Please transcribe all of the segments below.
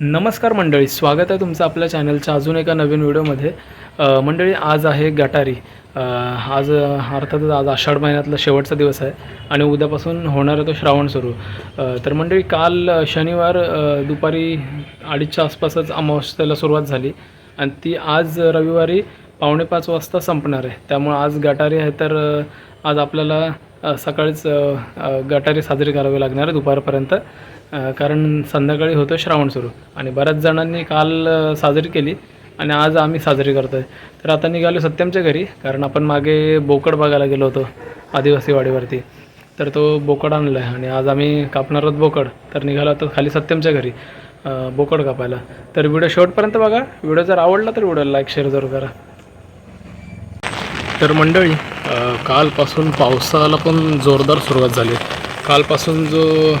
नमस्कार मंडळी स्वागत आहे तुमचं आपल्या चॅनलच्या अजून एका नवीन व्हिडिओमध्ये. मंडळी आज आहे गटारी. आज अर्थातच आज आषाढ महिन्यातला शेवटचा दिवस आहे आणि उद्यापासून होणार आहे तो श्रावण सुरू. तर मंडळी काल शनिवार दुपारी अडीचच्या आसपासच अमावस्येला सुरुवात झाली आणि ती आज रविवारी पावणे पाच वाजता संपणार आहे. त्यामुळं आज गटारी आहे तर आज आपल्याला सकाळीच गटारी साजरी करावी लागणार आहे दुपारपर्यंत. कारण संध्याकाळी होतं श्रावण सुरू. आणि बऱ्याच जणांनी काल साजरी केली आणि आज आम्ही साजरी करतो आहे तर आता निघालो सत्यमच्या घरी कारण आपण मागे बोकड बघायला गेलो होतो आदिवासी वाडीवरती. तर तो बोकड आणला आहे आणि आज आम्ही कापणार आहोत बोकड. तर निघालो आता खाली सत्यमच्या घरी बोकड कापायला. तर व्हिडिओ शेवटपर्यंत बघा. व्हिडिओ जर आवडला तर व्हिडिओला लाईक शेअर जरूर करा. तर मंडळी कालपासून पावसाला पण जोरदार सुरुवात झाली. कालपासून जो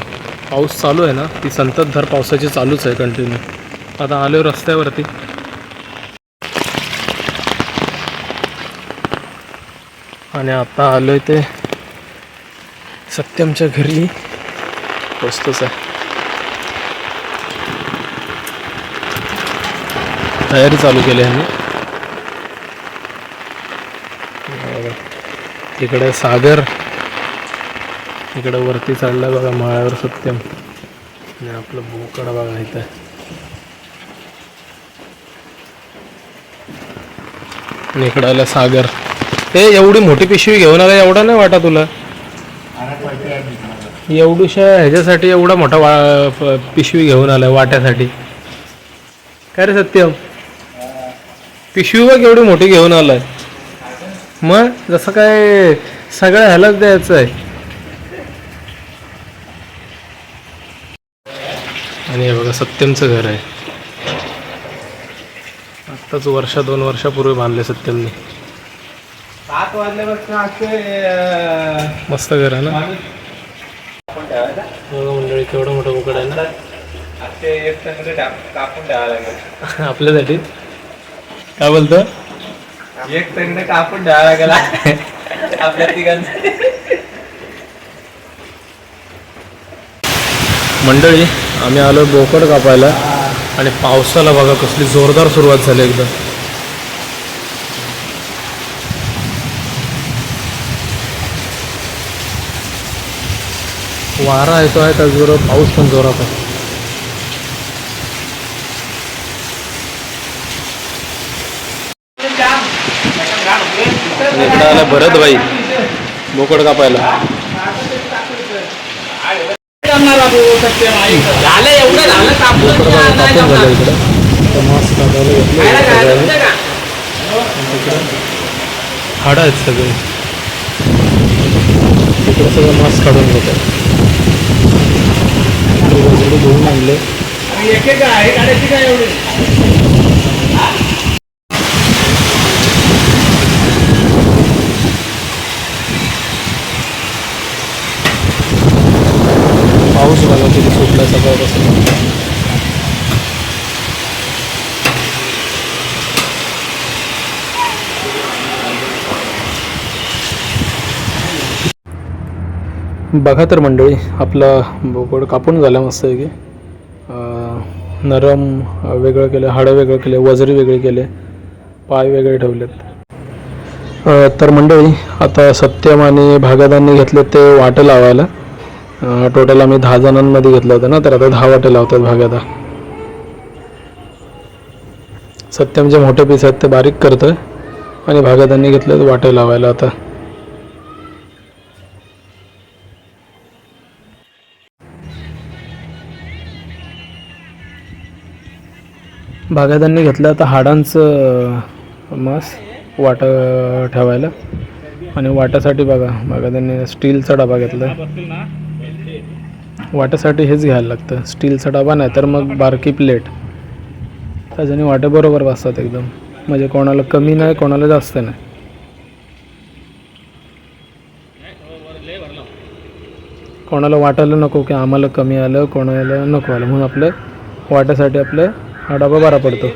पाऊस चालू आहे ना ती संततधार पावसाची चालूच आहे कंटिन्यू आता आलो रस्त्यावरती. आणि आता आलो ते सत्यमच्या घरी. पोचतोच आहे. तयारी चालू केली आहे बघा. तिकडे सागर इकडं वरती चढलं बघा माळ्यावर सत्यम. आणि आपलं बोकड बघा इथं. आणि इकडं आलं सागर. ते एवढी मोठी पिशवी घेऊन आला एवढा नाही वाटा तुला? एवढीशा ह्याच्यासाठी एवढा मोठा वा पिशवी घेऊन आलाय वाट्यासाठी. काय रे सत्यम? पिशवी बघ एवढी मोठी घेऊन आलाय. मग जसं काय सगळं ह्यालाच द्यायचं आहे आणि हे बघा सत्यमचं घर आहे. आत्ताच वर्षा दोन वर्षापूर्वी बांधले सत्यमने. सात वाजल्यापासून मस्त घर आहे ना? बघा मंडळी केवढं मोठं बोकड आहे ना? कापून लागेल. आपल्यासाठी? काय बोलतो? एक चांगलं कापून ठेवावं लागेल. आपल्या तिघांचं मंडळी आम्ही आलो बोकड कापायला आणि पावसाला बघा कसली जोरदार सुरुवात झाली एकदम. वारा येतो आहे त्याचबरोबर पाऊस पण जोरात आहे. इकडे आला भरत भाई बोकड कापायला. झालं एवढं झालं. हाडं आहेत सगळे. इकडे सगळं मास्क काढून घेत आहे घेऊन आणले एक एक आहे काढायची काय एवढी? बघा किती सुटला सकाळपासून बघा तर मंडळी आपला बोकड कापून झाला मस्त आहे की नरम वेगळं केलं हाडं वेगळं केले वजरी वेगळे केले पाय वेगळे ठेवलेत. तर मंडळी आता सत्यम आणि भागदांनी घेतले ते वाटं लावायला. टोटल आम्ही दहा जणांमध्ये घेतलं होतं ना तर आता दहा वाटे लावतात आता. सत्यम जे मोठे पीस आहेत ते बारीक करतं आणि भागादांनी घेतलं वाटे लावायला आता. भागादांनी घेतलं आता हाडांचं मास वाट ठेवायला. आणि वाट्यासाठी बघा भागादांनी स्टीलचा डबा घेतला वाट्यासाठी हेच घ्यायला लागतं. स्टीलचा डबा नाही तर मग बारकी प्लेट त्याच्याने वाटे बरोबर बसतात एकदम. म्हणजे कोणाला कमी नाही कोणाला जास्त नाही. कोणाला वाटायला नको की आम्हाला कमी आलं कोणाला नको आलं. म्हणून आपलं वाट्यासाठी आपलं हा डबा बरा पडतो.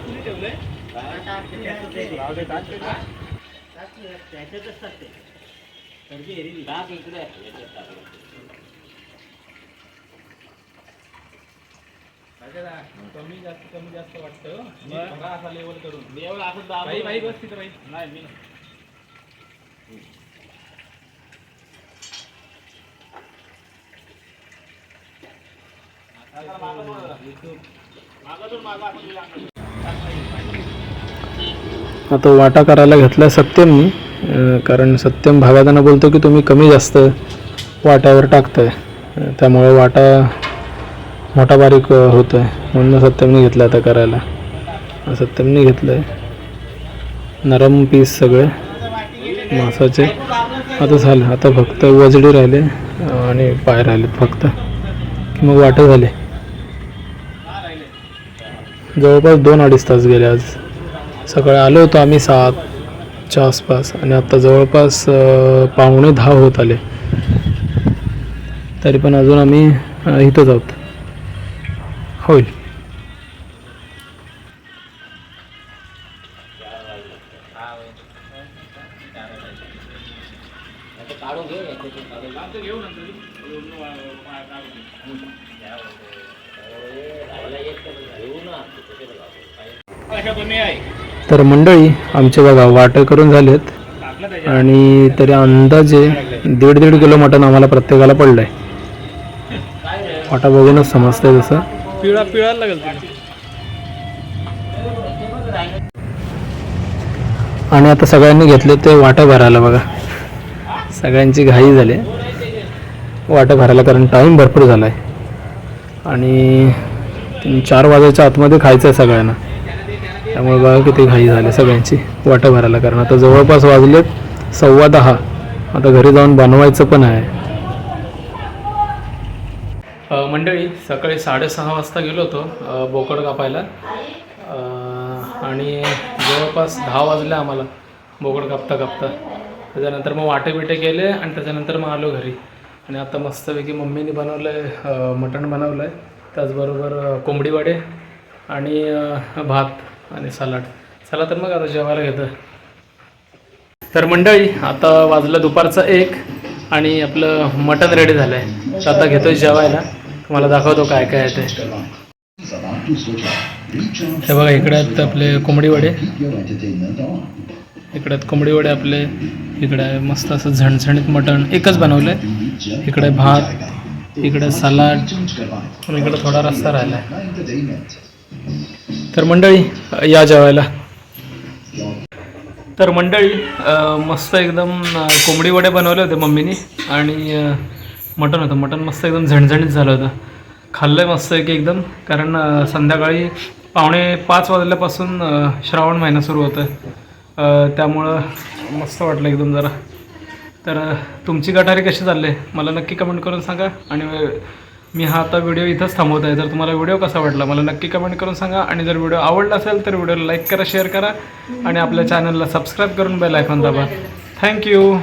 कमी जास्त कमी जास्त वाटतं. असा लेवल करून. बाई बाई बस तिथं बाई. नाही मी आता वाटा करायला घेतला सत्यमनी कारण सत्यम भागाताना बोलतो की तुम्ही कमी जास्त वाट्यावर टाकताय. त्यामुळे वाटा मोठा बारीक होतो आहे म्हणून सत्यमने घेतला आता करायला. अं, घेतलं आहे नरम पीस सगळे. मासाचे. आता झालं. आता फक्त वजडी राहिले आणि पाय राहिले फक्त. की मग वाटे झाले. जवळपास दोन अडीच तास गेले आज. सकाळी आलो होतो आम्ही सातच्या आसपास. आणि आता जवळपास पाहुणे पावणे दहा होत आले. तरी पण अजून आम्ही इथंच आहोत. होईल तर मंडळी आमचे बघा वाटे करून झालेत. आणि तरी अंदाजे दीड दीड किलो मटण आम्हाला प्रत्येकाला पडलंय. वाटा बघूनच समजतंय जसं पिळा पिळायला लागेल आणि आता सगळ्यांनी घेतले ते वाटा भरायला बघा. सगळ्यांची घाई झाली. वाटा भरायला कारण टाईम भरपूर झाला आहे आणि चार वाजायच्या आतमध्ये खायचं आहे सगळ्यांना. त्यामुळे बघा किती घाई झाली सगळ्यांची वाटा भरायला. कारण आता जवळपास वाजलेत सव्वा दहा. आता घरी जाऊन बनवायचं पण आहे. मंडळी सकाळी साडेसहा वाजता गेलो होतो बोकड कापायला. आणि जवळपास दहा वाजले आम्हाला बोकड कापता कापता. त्याच्यानंतर मग वाटे बिटे केले आणि त्याच्यानंतर मग आलो घरी. आणि आता मस्तपैकी मम्मीने बनवलं आहे मटण बनवलं आहे त्याचबरोबर कोंबडी वडे आणि भात आणि सलाड. चला तर मग आता जेवायला घेतं तर मंडळी आता वाजलं दुपारचं एक आणि आपलं मटण रेडी झालं आहे तर आता घेतोय जेवायला. तुम्हाला दाखवतो काय काय आहे ते. हे बघा इकडे आहेत आपले कोंबडी वडे. इकडे आहेत कोंबडी वडे आपले. इकडे आहे मस्त असं झणझणीत मटण. एकच बनवलं. आहे इकडे भात इकडे सलाड. आणि इकडे थोडा रस्ता राहिला आहे तर मंडळी या जेवायला. तर मंडळी मस्त एकदम कोंबडी वडे बनवले होते मम्मीनी. आणि मटण होतं. मटण मस्त एकदम झणझणीत झालं होतं. खाल्लं आहे मस्त की एकदम कारण संध्याकाळी पावणे पाच वाजल्यापासून श्रावण महिना सुरू होतं आहे त्यामुळं मस्त वाटलं एकदम जरा. तर तुमची गटारी कशी चालली? आहे मला नक्की कमेंट करून सांगा. आणि मी हा आता व्हिडिओ इथंच थांबवत आहे तर तुम्हाला व्हिडिओ कसा वाटला मला नक्की कमेंट करून सांगा. आणि जर व्हिडिओ आवडला असेल तर व्हिडिओला लाईक करा शेअर करा. आणि आपल्या चॅनलला सबस्क्राईब करून बेल आयकॉन दाबा. थँक्यू